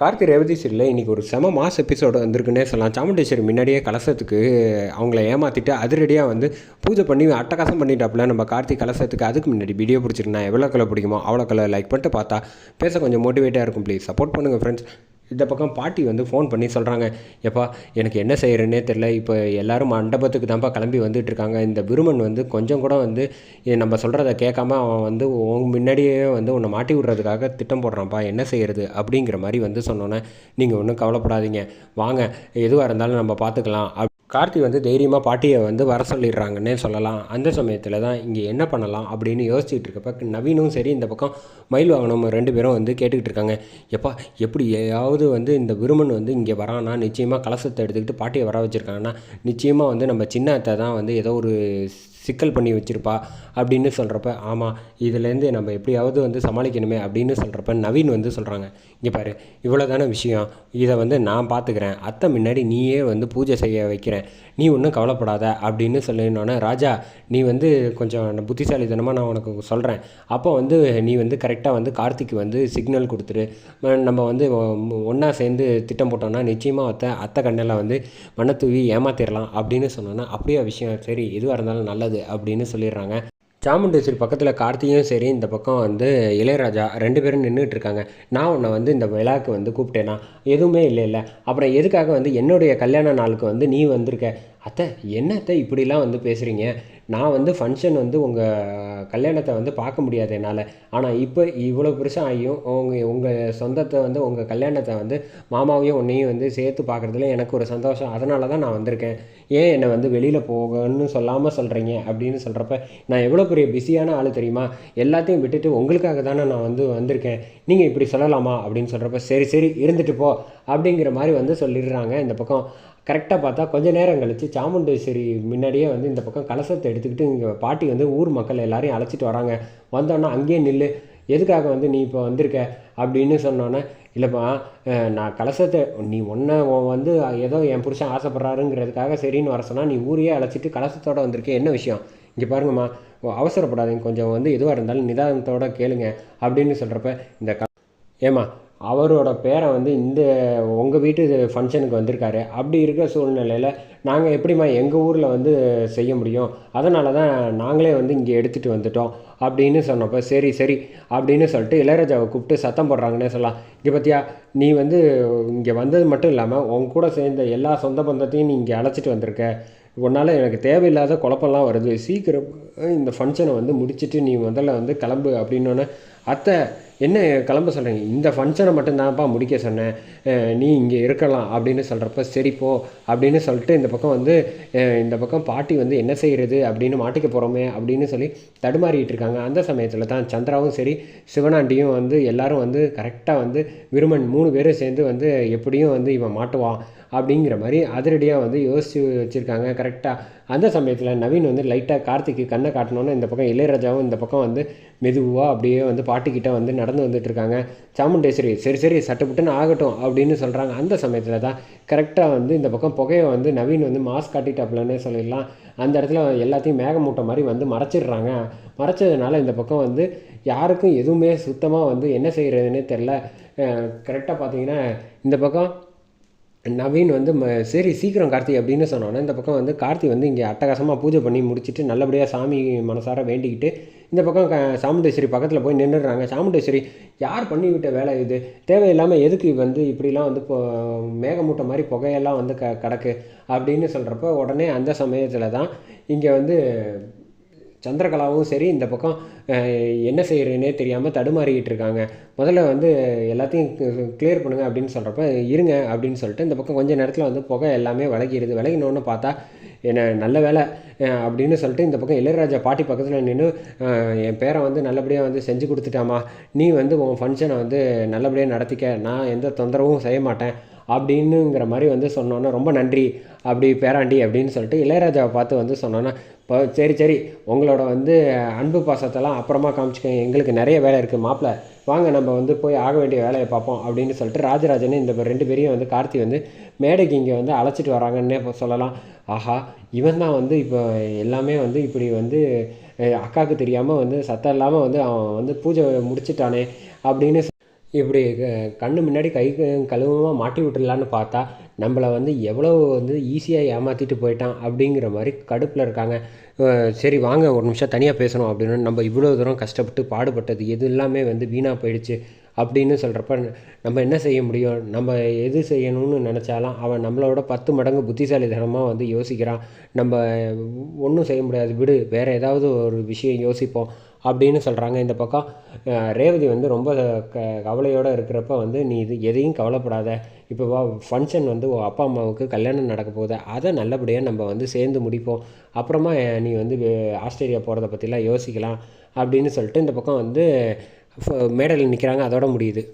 கார்த்தி ரேவதி சீரியலில் இன்றைக்கி ஒரு செம மாஸ் எபிசோடு வந்திருக்குன்னே சொல்லலாம். சாமுண்டேஸ்வரி முன்னாடியே கலசத்துக்கு அவங்கள ஏமாற்றிட்டு அதிரடியாக வந்து பூஜை பண்ணி அட்டகாசம் பண்ணிட்டாப்புல. நம்ம கார்த்தி கலசத்துக்கு அதுக்கு முன்னாடி வீடியோ பிடிச்சிருந்தேன் எவ்வளோ கலர் பிடிக்குமோ அவ்வளோ கலர் லைக் பண்ணிட்டு பார்த்தா பேச கொஞ்சம் மோட்டிவேட்டாக இருக்கும். ப்ளீஸ் சப்போர்ட் பண்ணுங்கள் ஃப்ரெண்ட்ஸ் இந்த பக்கம் பாட்டி வந்து ஃபோன் பண்ணி சொல்கிறாங்க எப்பா எனக்கு என்ன செய்கிறேன்னே தெரில இப்போ எல்லாரும் மண்டபத்துக்கு தான்ப்பா கிளம்பி வந்துட்டு இருக்காங்க இந்த விருமன் வந்து கொஞ்சம் கூட வந்து நம்ம சொல்கிறத கேட்காம அவன் வந்து உன் முன்னாடியே வந்து உன்னை மாட்டி விட்றதுக்காக திட்டம் போடுறான்ப்பா. என்ன செய்கிறது அப்படிங்கிற மாதிரி வந்து சொன்னோன்னே நீங்கள் ஒன்றும் கவலைப்படாதீங்க. வாங்க எதுவாக இருந்தாலும் நம்ம பார்த்துக்கலாம். அப் கார்த்தி வந்து தைரியமாக பாட்டியை வந்து வர சொல்லிடுறாங்கன்னே சொல்லலாம். அந்த சமயத்தில் தான் இங்கே என்ன பண்ணலாம் அப்படின்னு யோசிச்சுட்டு இருக்கப்ப நவீனும் சரி இந்த பக்கம் மயில் வாகனம் ரெண்டு பேரும் வந்து கேட்டுக்கிட்டு இருக்காங்க. எப்பா எப்படி ஏதாவது வந்து இந்த விருமன் வந்து இங்கே வரானா நிச்சயமாக கலசத்தை எடுத்துக்கிட்டு பாட்டியை வர வச்சுருக்காங்கன்னா நிச்சயமாக வந்து நம்ம சின்ன அத்தை தான் வந்து ஏதோ ஒரு சிக்கல் பண்ணி வச்சுருப்பா அப்படின்னு சொல்கிறப்ப ஆமாம் இதுலேருந்து நம்ம எப்படியாவது வந்து சமாளிக்கணுமே அப்படின்னு சொல்கிறப்ப நவீன் வந்து சொல்கிறாங்க இங்கே பாரு இவ்வளோ தானே விஷயம். இதை வந்து நான் பார்த்துக்கிறேன் அத்தை முன்னாடி நீயே வந்து பூஜை செய்ய வைக்கிறேன். நீ ஒன்றும் கவலைப்படாத அப்படின்னு சொல்லினோன்னே ராஜா நீ வந்து கொஞ்சம் புத்திசாலித்தனமாக நான் உனக்கு சொல்கிறேன் அப்போ வந்து நீ வந்து கரெக்டாக வந்து கார்த்திக்கு வந்து சிக்னல் கொடுத்துரு. நம்ம வந்து ஒன்றா சேர்ந்து திட்டம் போட்டோம்னா நிச்சயமாக அத்தை அத்தை கண்ணெல்லாம் வந்து மன தூவி ஏமாத்திடலாம் அப்படின்னு சொன்னோன்னா அப்படியே விஷயம். சரி எதுவாக இருந்தாலும் நல்லது. அப்படின்னு சொல்லிடுறாங்க. சாமுண்டேஸ்வரி பக்கத்தில் கார்த்தியும் சரி இந்த பக்கம் வந்து இளையராஜா ரெண்டு பேரும் நின்றுட்டு இருக்காங்க. நான் உன்னை வந்து இந்த விழாவுக்கு வந்து கூப்பிட்டேனா? எதுவுமே இல்லை இல்லை அப்புறம் எதுக்காக வந்து என்னுடைய கல்யாண நாளுக்கு வந்து நீ வந்திருக்க? அத்தை என்ன அத்தை இப்படிலாம் வந்து பேசுகிறீங்க நான் வந்து ஃபங்க்ஷன் வந்து உங்கள் கல்யாணத்தை வந்து பார்க்க முடியாது என்னால். ஆனால் இப்போ இவ்வளோ பெருசாக ஆகியும் உங்கள் உங்கள் சொந்தத்தை வந்து உங்கள் கல்யாணத்தை வந்து மாமாவையும் உன்னையும் வந்து சேர்த்து பார்க்குறதுல எனக்கு ஒரு சந்தோஷம். அதனால தான் நான் வந்திருக்கேன். ஏன் என்னை வந்து வெளியில் போகணும்னு சொல்லாமல் சொல்கிறீங்க அப்படின்னு சொல்கிறப்ப நான் எவ்வளோ பெரிய பிஸியான ஆள் தெரியுமா? எல்லாத்தையும் விட்டுட்டு உங்களுக்காக தானே நான் வந்து வந்திருக்கேன். நீங்கள் இப்படி சொல்லலாமா? அப்படின்னு சொல்கிறப்ப சரி சரி இருந்துட்டு போ அப்படிங்கிற மாதிரி வந்து சொல்லிடுறாங்க இந்த பக்கம். கரெக்டாக பார்த்தா கொஞ்ச நேரம் கழிச்சு சாமுண்டேஸ்வரி முன்னாடியே வந்து இந்த பக்கம் கலசத்தை எடுத்துக்கிட்டு இங்கே பாட்டி வந்து ஊர் மக்கள் எல்லாரையும் அழைச்சிட்டு வராங்க. வந்தோன்னா அங்கேயே நில்லு. எதுக்காக வந்து நீ இப்போ வந்திருக்க? அப்படின்னு சொன்னோன்னே இல்லைப்பா நான் கலசத்தை நீ ஒன்றை வந்து ஏதோ என் புருஷன் ஆசைப்பட்றாருங்கிறதுக்காக சரின்னு வர சொன்னால் நீ ஊரையே அழைச்சிட்டு கலசத்தோடு வந்திருக்க என்ன விஷயம்? இங்கே பாருங்கம்மா அவசரப்படாதீங்க. கொஞ்சம் வந்து எதுவாக இருந்தாலும் நிதானத்தோட கேளுங்க அப்படின்னு சொல்கிறப்ப இந்த க ஏம்மா அவரோட பேரை வந்து இந்த உங்கள் வீட்டு ஃபங்க்ஷனுக்கு வந்திருக்காரு. அப்படி இருக்கிற சூழ்நிலையில் நாங்கள் எப்படிம்மா எங்கள் ஊரில் வந்து செய்ய முடியும்? அதனால தான் நாங்களே வந்து இங்கே எடுத்துகிட்டு வந்துட்டோம். அப்படின்னு சொன்னப்போ சரி சரி அப்படின்னு சொல்லிட்டு இளையராஜாவை கூப்பிட்டு சத்தம் போடுறாங்கன்னே சொல்லலாம். இங்கே பார்த்தியா நீ வந்து இங்கே வந்தது மட்டும் இல்லாமல் உன் கூட சேர்ந்த எல்லா சொந்த பந்தத்தையும் நீ இங்கே அழைச்சிட்டு வந்திருக்க. உன்னால் எனக்கு தேவையில்லாத குழப்பம்லாம் வருது. சீக்கிரம் இந்த ஃபங்க்ஷனை வந்து முடிச்சுட்டு நீ முதல்ல வந்து கிளம்பு அப்படின்னோடனே அத்தை என்ன கிளம்ப சொல்கிறீங்க இந்த ஃபங்க்ஷனை மட்டும்தான்ப்பா முடிக்க சொன்னேன். நீ இங்கே இருக்கலாம் அப்படின்னு சொல்கிறப்ப சரிப்போ அப்படின்னு சொல்லிட்டு இந்த பக்கம் வந்து இந்த பக்கம் பாட்டி வந்து என்ன செய்கிறது அப்படின்னு மாட்டிக்க போகிறோமே அப்படின்னு சொல்லி தடுமாறிட்டு இருக்காங்க. அந்த சமயத்தில் தான் சந்திராவும் சரி சிவனாண்டியும் வந்து எல்லாரும் வந்து கரெக்டாக வந்து விருமன் மூணு பேரும் சேர்ந்து வந்து எப்படியும் வந்து இவன் மாட்டுவான் அப்படிங்கிற மாதிரி அதிரடியாக வந்து யோசித்து வச்சுருக்காங்க கரெக்டாக அந்த சமயத்தில் நவீன் வந்து லைட்டாக கார்த்திக்கு கண்ணை காட்டணுன்னு இந்த பக்கம் இளையராஜாவும் இந்த பக்கம் வந்து மெதுவாக அப்படியே வந்து பாட்டிக்கிட்ட வந்து நடந்து வந்துட்டு இருக்காங்க சாமுண்டேஸ்வரி சரி சரி சட்டுப்புட்டுன்னு ஆகட்டும் அப்படின்னு சொல்கிறாங்க அந்த சமயத்தில் தான் கரெக்டாக வந்து இந்த பக்கம் புகையை வந்து நவீன் வந்து மாஸ்க் காட்டிட்டாப்புலன்னே சொல்லிடலாம். அந்த இடத்துல எல்லாத்தையும் மேகமூட்டை மாதிரி வந்து மறைச்சிடுறாங்க. மறைச்சதுனால இந்த பக்கம் வந்து யாருக்கும் எதுவுமே சுத்தமாக வந்து என்ன செய்கிறதுனே தெரில கரெக்டாக பார்த்தீங்கன்னா இந்த பக்கம் நவீன் வந்து ம சரி சீக்கிரம் கார்த்தி அப்படின்னு சொன்னோன்னே இந்த பக்கம் வந்து கார்த்தி வந்து இங்கே அட்டகாசமாக பூஜை பண்ணி முடிச்சுட்டு நல்லபடியாக சாமி மனசார வேண்டிக்கிட்டு இந்த பக்கம் க சாமுண்டேஸ்வரி பக்கத்தில் போய் நின்றுடுறாங்க சாமுண்டேஸ்வரி யார் பண்ணி விட்ட வேலை இது? தேவையில்லாமல் எதுக்கு வந்து இப்படிலாம் வந்து இப்போ மேகமூட்டை மாதிரி புகையெல்லாம் வந்து க கிடக்கு? அப்படின்னு சொல்கிறப்ப உடனே அந்த சமயத்தில் தான் இங்கே வந்து சந்திரகலாவும் சரி இந்த பக்கம் என்ன செய்கிறேனே தெரியாமல் தடுமாறிக்கிட்டு இருக்காங்க. முதல்ல வந்து எல்லாத்தையும் கிளியர் பண்ணுங்க அப்படின்னு சொல்கிறப்ப இருங்க அப்படின்னு சொல்லிட்டு இந்த பக்கம் கொஞ்ச நேரத்தில் வந்து புகை எல்லாமே விலகிடுது விலகினோன்னு பார்த்தா என்ன நல்ல வேலை அப்படின்னு சொல்லிட்டு இந்த பக்கம் இளையராஜா பாட்டி பக்கத்தில் நின்று என் பேரை வந்து நல்லபடியாக வந்து செஞ்சு கொடுத்துட்டாமா. நீ வந்து உன் ஃபங்க்ஷனை வந்து நல்லபடியாக நடத்திக்க. நான் எந்த தொந்தரவும் செய்ய மாட்டேன். அப்படின்னுங்கிற மாதிரி வந்து சொன்னோன்னே ரொம்ப நன்றி அப்படி பேராண்டி அப்படின்னு சொல்லிட்டு இளையராஜாவை பார்த்து வந்து சொன்னோன்னே இப்போ சரி சரி உங்களோட வந்து அன்பு பாசத்தெல்லாம் அப்புறமா காமிச்சுக்கோங்க எங்களுக்கு நிறைய வேலை இருக்குது மாப்பிள்ள வாங்க நம்ம வந்து போய் ஆக வேண்டிய வேலையை பார்ப்போம் அப்படின்னு சொல்லிட்டு ராஜராஜனே இந்த ரெண்டு பேரையும் வந்து கார்த்தி வந்து மேடைக்கு இங்கே வந்து அழைச்சிட்டு வராங்கன்னே இப்போ சொல்லலாம். ஆஹா இவன் தான் வந்து இப்போ எல்லாமே வந்து இப்படி வந்து அக்காவுக்கு தெரியாமல் வந்து சத்தம் இல்லாமல் வந்து அவன் வந்து பூஜை முடிச்சிட்டானே அப்படின்னு இப்படி கண்ணு முன்னாடி கை கழுவமாக மாட்டி விட்டுடலான்னு பார்த்தா நம்மளை வந்து எவ்வளோ வந்து ஈஸியாக ஏமாற்றிட்டு போயிட்டான் அப்படிங்கிற மாதிரி கடுப்பில் இருக்காங்க. சரி வாங்க ஒரு நிமிஷம் தனியாக பேசணும் அப்படின்னு நம்ம இவ்வளோ தூரம் கஷ்டப்பட்டு பாடுபட்டது எது எல்லாமே வந்து வீணாக போயிடுச்சு அப்படின்னு சொல்கிறப்ப நம்ம என்ன செய்ய முடியும்? நம்ம எது செய்யணும்னு நினச்சாலும் அவன் நம்மளோட பத்து மடங்கு புத்திசாலித்தனமாக வந்து யோசிக்கிறான். நம்ம ஒன்றும் செய்ய முடியாது. விடு வேறு ஏதாவது ஒரு விஷயம் யோசிப்போம். அப்படின்னு சொல்கிறாங்க இந்த பக்கம் ரேவதி வந்து ரொம்ப க கவலையோடு இருக்கிறப்ப வந்து நீ இது எதையும் கவலைப்படாத. இப்போ வா ஃபங்க்ஷன் வந்து உன் அப்பா அம்மாவுக்கு கல்யாணம் நடக்க போகுது. அதை நல்லபடியாக நம்ம வந்து சேர்ந்து முடிப்போம். அப்புறமா நீ வந்து ஆஸ்திரேலியா போகிறத பற்றிலாம் யோசிக்கலாம். அப்படின்னு சொல்லிட்டு இந்த பக்கம் வந்து மேடையில் நிற்கிறாங்க அதோட முடியுது.